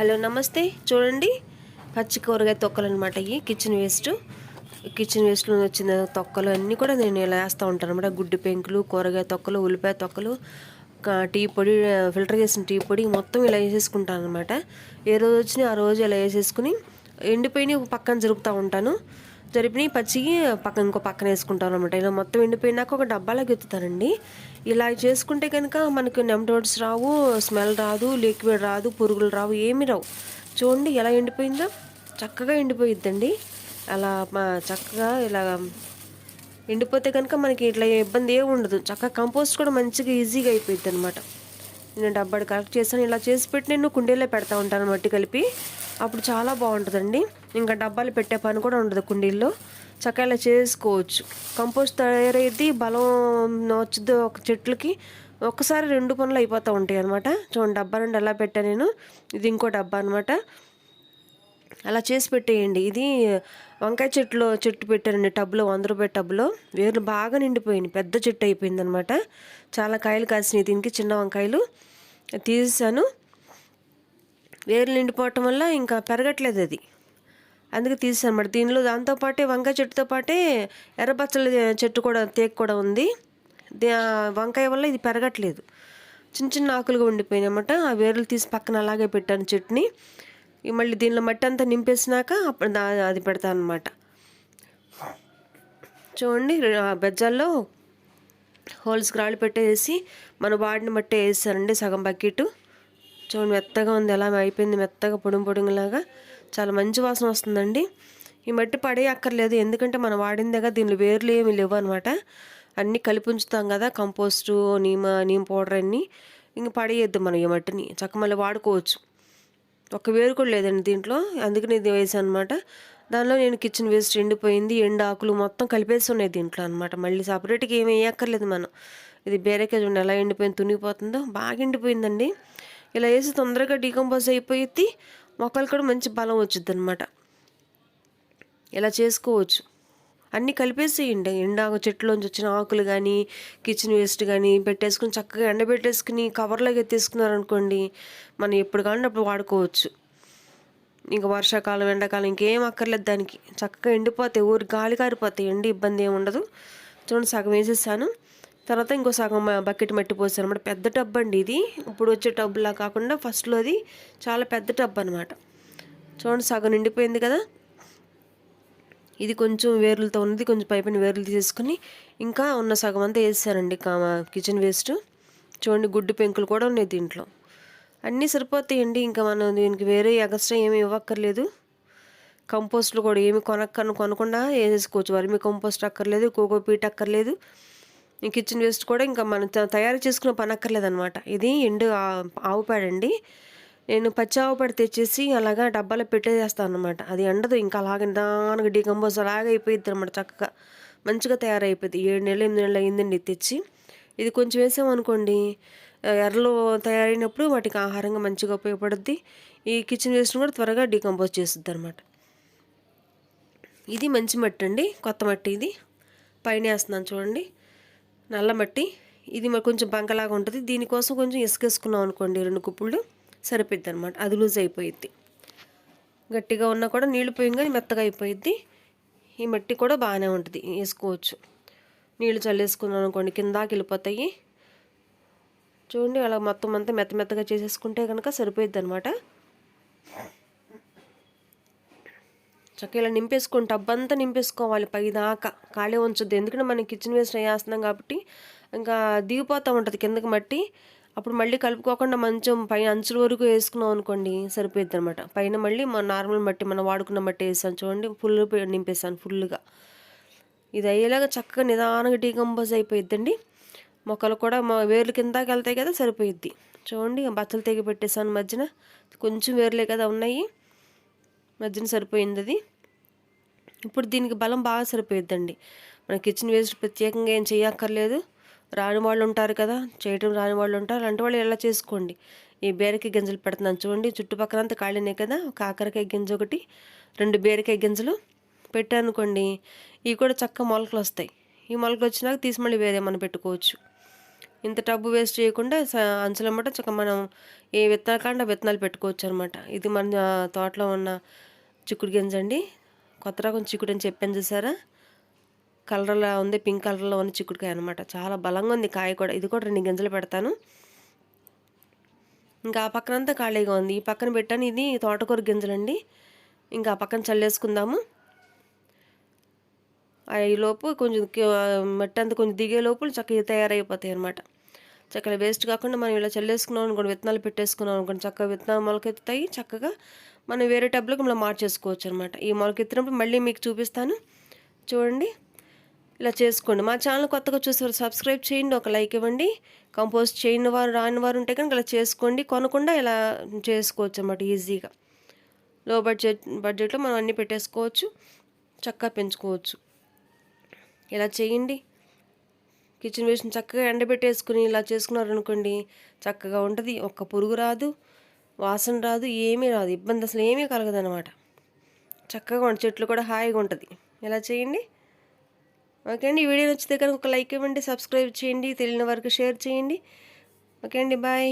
Hello నమస్తే. చూడండి పచ్చి కూరగాయ తొక్కలు అనమాట ఇవి. Kitchen waste. కిచెన్ వేస్ట్లో వచ్చిన తొక్కలు అన్నీ కూడా నేను ఇలా వేస్తూ ఉంటాను అనమాట గుడ్డి పెంకులు కూరగాయ తొక్కలు ఉల్లిపాయ తొక్కలు టీ పొడి ఫిల్టర్ చేసిన టీ పొడి మొత్తం ఇలా వేసేసుకుంటాను అనమాట ఏ రోజు వచ్చినా ఆ రోజు ఇలా వేసేసుకుని ఎండిపోయిన పక్కన జరుపుతూ ఉంటాను. జరిపినాయి పచ్చికి పక్కన ఇంకో పక్కన వేసుకుంటాను అనమాట ఇలా మొత్తం ఎండిపోయినాక ఒక డబ్బాలోకి ఎత్తుతానండి ఇలా చేసుకుంటే కనుక మనకు నెమటోడ్స్ రావు స్మెల్ రాదు లిక్విడ్ రాదు పురుగులు రావు ఏమీ రావు. చూడండి ఎలా ఎండిపోయిందో. చక్కగా ఎండిపోయిద్దండి. అలా మా చక్కగా ఇలా ఎండిపోతే కనుక మనకి ఇట్లా ఇబ్బంది ఏమి ఉండదు. చక్కగా కంపోస్ట్ కూడా మంచిగా ఈజీగా అయిపోయింది అనమాట నేను డబ్బాడు కలెక్ట్ చేశాను. ఇలా చేసి పెట్టి నేను కుండీలో పెడతా ఉంటాను మట్టి కలిపి. అప్పుడు చాలా బాగుంటుందండి. ఇంకా డబ్బాలు పెట్టే పని కూడా ఉండదు కుండీల్లో. చక్కగా ఇలా చేసుకోవచ్చు. కంపోస్ట్ తయారైతే బలం వచ్చుద్ది ఒక చెట్లకి. ఒక్కసారి రెండు పనులు అయిపోతూ ఉంటాయి అనమాట చూడండి డబ్బా నుండి ఎలా పెట్టా నేను. ఇది ఇంకో డబ్బా అనమాట అలా చేసి పెట్టేయండి. ఇది వంకాయ చెట్లు చెట్టు పెట్టానండి టబ్లో వంద రూపాయల టబ్లో. వేర్లు బాగా నిండిపోయినాయి. పెద్ద చెట్టు అయిపోయింది అనమాట చాలా కాయలు కాసినాయి దీనికి చిన్న వంకాయలు. తీసాను వేర్లు నిండిపోవటం వల్ల ఇంకా పెరగట్లేదు అది. అందుకే తీసాను అనమాట దీనిలో దాంతోపాటే వంకాయ చెట్టుతో పాటే ఎర్రబచ్చల చెట్టు కూడా తేక కూడా ఉంది. ఆ వంకాయ వల్ల ఇది పెరగట్లేదు. చిన్న చిన్న ఆకులుగా ఉండిపోయినాయి అనమాట ఆ వేర్లు తీసి పక్కన అలాగే పెట్టాను చెట్టుని. మళ్ళీ దీనిలో మట్టి అంతా నింపేసినాక అప్పుడు అది పెడతాను అనమాట చూడండి ఆ బెజ్జాల్లో హోల్స్ రాళ్ళు పెట్టేసి మన వాడిని మట్టి వేసానండి సగం బకెట్. చూడండి మెత్తగా ఉంది. ఎలా అయిపోయింది. మెత్తగా పొడుం పొడుగులాగా చాలా మంచి వాసన వస్తుందండి. ఈ మట్టి పడే అక్కర్లేదు. ఎందుకంటే మనం వాడిందేగా దీనిలో వేర్లు ఏమి లేవు అనమాట అన్నీ కలిపి ఉంచుతాం కదా కంపోస్టు నీమ నీమ్ పౌడర్ అన్నీ. ఇంక పడేయద్దు మనం ఈ మట్టిని. చక్క మళ్ళీ వాడుకోవచ్చు. ఒక వేరు కూడా లేదండి దీంట్లో. అందుకని ఇది వేసాను అనమాట దానిలో నేను కిచెన్ వేస్ట్ ఎండిపోయింది. ఎండు ఆకులు మొత్తం కలిపేసి ఉన్నాయి దీంట్లో అనమాట మళ్ళీ సపరేట్గా ఏమి వేయక్కర్లేదు మనం. ఇది బేరకాయ చూడండి ఎలా ఎండిపోయింది తునిగిపోతుందో. బాగా ఎండిపోయిందండి. ఇలా వేసి తొందరగా డీకంపోజ్ అయిపోయి మొక్కలు కూడా మంచి బలం వచ్చింది అనమాట ఇలా చేసుకోవచ్చు. అన్నీ కలిపేసేయండి. ఎండ చెట్లోంచి వచ్చిన ఆకులు కానీ కిచెన్ వేస్ట్ కానీ పెట్టేసుకుని చక్కగా ఎండబెట్టేసుకుని కవర్లోకి ఎత్తేసుకున్నారనుకోండి మనం ఎప్పుడు కావాలంటే అప్పుడు వాడుకోవచ్చు. ఇంకా వర్షాకాలం ఎండాకాలం ఇంకేం అక్కర్లేదు దానికి. చక్కగా ఎండిపోతాయి. ఊరి గాలి కారిపోతాయి. ఎండి ఇబ్బంది ఏమి ఉండదు. చూడండి సగం వేసేసాను. తర్వాత ఇంకో సగం బకెట్ మట్టి పోసాను అనమాట పెద్ద టబ్ అండి ఇది. ఇప్పుడు వచ్చే టబ్లా కాకుండా ఫస్ట్లో అది చాలా పెద్ద టబ్ అనమాట చూడండి సగం నిండిపోయింది కదా. ఇది కొంచెం వేర్లతో ఉన్నది కొంచెం పైపైన వేర్లు తీసేసుకుని ఇంకా ఉన్న సగం అంతా వేసానండి కా- కిచెన్ వేస్ట్. చూడండి గుడ్డు పెంకులు కూడా ఉన్నాయి దీంట్లో. అన్నీ సరిపోతాయండి. ఇంకా మనం దీనికి వేరే ఎగస్ట్రా ఏమి ఇవ్వక్కర్లేదు. కంపోస్ట్లు కూడా ఏమి కొనక్కను కొనకుండా వేసేసుకోవచ్చు. వరిమి కంపోస్ట్ అక్కర్లేదు కోకోపీట్ అక్కర్లేదు. కిచెన్ వేస్ట్ కూడా ఇంకా మనం తయారు చేసుకున్న పని ఇది ఎండు ఆవు పేడండి. నేను పచ్చి ఆవు పేడ తెచ్చేసి అలాగా డబ్బాలో పెట్టేసేస్తాను అనమాట అది ఎండదు ఇంకా అలాగే నిదానంగా డీకంపోజ్ అలాగే అయిపోయింది అనమాట చక్కగా. మంచిగా తయారైపోయింది ఏడు నెలలు ఎనిమిది నెలలు అయిందండి తెచ్చి. ఇది కొంచెం వేసామనుకోండి ఎర్రలు తయారైనప్పుడు వాటికి ఆహారంగా మంచిగా ఉపయోగపడుద్ది. ఈ కిచెన్ వేస్ట్ కూడా త్వరగా డీకంపోజ్ చేస్తుంది అనమాట ఇది మంచి మట్టి అండి కొత్త మట్టి ఇది. పైన వేస్తున్నాను చూడండి. నల్ల మట్టి. ఇది మరి కొంచెం బంకలాగా ఉంటుంది. దీనికోసం కొంచెం ఇసుకేసుకున్నాం అనుకోండి రెండు కుప్పుళ్ళు సరిపోద్ది అనమాట అది లూజ్ అయిపోయిద్ది. గట్టిగా ఉన్నా కూడా నీళ్ళు పోయంగానే మెత్తగా అయిపోయిద్ది. ఈ మట్టి కూడా బాగానే ఉంటుంది. వేసుకోవచ్చు. నీళ్ళు చల్లేసుకున్నాం అనుకోండి కిందాకి వెళ్ళిపోతాయి. చూడండి అలా మొత్తం అంతా మెత్త మెత్తగా చేసేసుకుంటే కనుక సరిపోయిద్ది అనమాట చక్కగా ఇలా టబ్బంతా టబ్ అంతా నింపేసుకోవాలి పైదాకా. ఖాళీ ఉంచొద్దు. ఎందుకంటే మనం కిచెన్ వేస్ట్ వేస్తున్నాం కాబట్టి ఇంకా దిగిపోతూ ఉంటుంది కిందకి మట్టి. అప్పుడు మళ్ళీ కలుపుకోకుండా మంచం పైన అంచుల వరకు వేసుకున్నాం అనుకోండి సరిపోద్ది అనమాట పైన మళ్ళీ మన నార్మల్ మట్టి మనం వాడుకున్న మట్టి వేసాను చూడండి ఫుల్ నింపేసాను ఫుల్గా ఇది అయ్యేలాగా చక్కగా నిదానంగా డీకంపోజ్ అయిపోయిద్దండి. మొక్కలు కూడా మా వేర్లు కిందకి వెళ్తాయి కదా సరిపోయిద్ది. చూడండి బచ్చలు తెగి పెట్టేసాను మధ్యన. కొంచెం వేర్లే కదా ఉన్నాయి. మధ్యన సరిపోయింది అది. ఇప్పుడు దీనికి బలం బాగా సరిపోయిద్దండి. మన కిచెన్ వేస్ట్ ప్రత్యేకంగా ఏం చేయక్కర్లేదు. రాని వాళ్ళు ఉంటారు కదా చేయటం రాని వాళ్ళు ఉంటారు. అలాంటి వాళ్ళు ఎలా చేసుకోండి? ఈ బీరకాయ గింజలు పెడుతున్నాను చూడండి. చుట్టుపక్కల అంతా ఖాళీనే కదా? ఒక కాకరకాయ గింజ ఒకటి రెండు బీరకాయ గింజలు పెట్టానుకోండి. ఇవి కూడా చక్క మొలకలు వస్తాయి. ఈ మొలకలు వచ్చినాక తీసి మళ్ళీ వేరే మనం పెట్టుకోవచ్చు. ఇంత టబ్బు వేస్ట్ చేయకుండా అంచులమ్మట చక్క మనం ఏ విత్తనాలు కాండా విత్తనాలు పెట్టుకోవచ్చు అనమాట ఇది మన తోటలో ఉన్న చిక్కుడు గింజ అండి. కొత్త రకం చిక్కుడు అని చెప్పాను చూసారా? కలర్లో ఉంది పింక్ కలర్లో ఉన్న చిక్కుడుకాయ అనమాట చాలా బలంగా ఉంది కాయ కూడా. ఇది కూడా రెండు గింజలు పెడతాను. ఇంకా ఆ పక్కనంతా ఖాళీగా ఉంది. ఈ పక్కన పెట్టాను ఇది తోటకూర గింజలండి. ఇంకా ఆ పక్కన చల్లేసుకుందాము. ఈ లోపు కొంచెం మట్టి అంతా కొంచెం దిగే లోపు చక్కగా తయారైపోతాయి అనమాట చక్కగా వేస్ట్ కాకుండా మనం ఇలా చల్లేసుకున్నాం అనుకోండి విత్తనాలు పెట్టేసుకున్నాం అనుకోండి చక్కగా విత్తనాలు మొలకెత్తుతాయి చక్కగా మనం వేరే టబ్లోకి మనం మార్చేసుకోవచ్చు అనమాట ఈ మొలకెత్తినప్పుడు మళ్ళీ మీకు చూపిస్తాను. చూడండి. ఇలా చేసుకోండి. మా ఛానల్ కొత్తగా చూసేవారు సబ్స్క్రైబ్ చేయండి ఒక లైక్ ఇవ్వండి. కంపోస్ట్ చేయని వారు రాని వారు ఉంటే కనుక ఇలా చేసుకోండి. కొనకుండా ఇలా చేసుకోవచ్చు అనమాట ఈజీగా. లో బడ్జెట్ బడ్జెట్లో మనం అన్నీ పెట్టేసుకోవచ్చు. చక్కగా పెంచుకోవచ్చు. ఇలా చేయండి. కిచెన్ వేసిన చక్కగా ఎండబెట్టేసుకుని ఇలా చేసుకున్నారు అనుకోండి చక్కగా ఉంటుంది. ఒక్క పురుగు రాదు. వాసన రాదు ఏమీ రాదు ఇబ్బంది అసలు ఏమీ కలగదనమాట చక్కగా ఉంటుంది చెట్లు కూడా హాయిగా ఉంటుంది. ఎలా చేయండి? ఓకే అండి ఈ వీడియో నచ్చితే కనుక ఒక లైక్ ఇవ్వండి సబ్స్క్రైబ్ చేయండి తెలియని వరకు షేర్ చేయండి. ఓకే అండి బాయ్.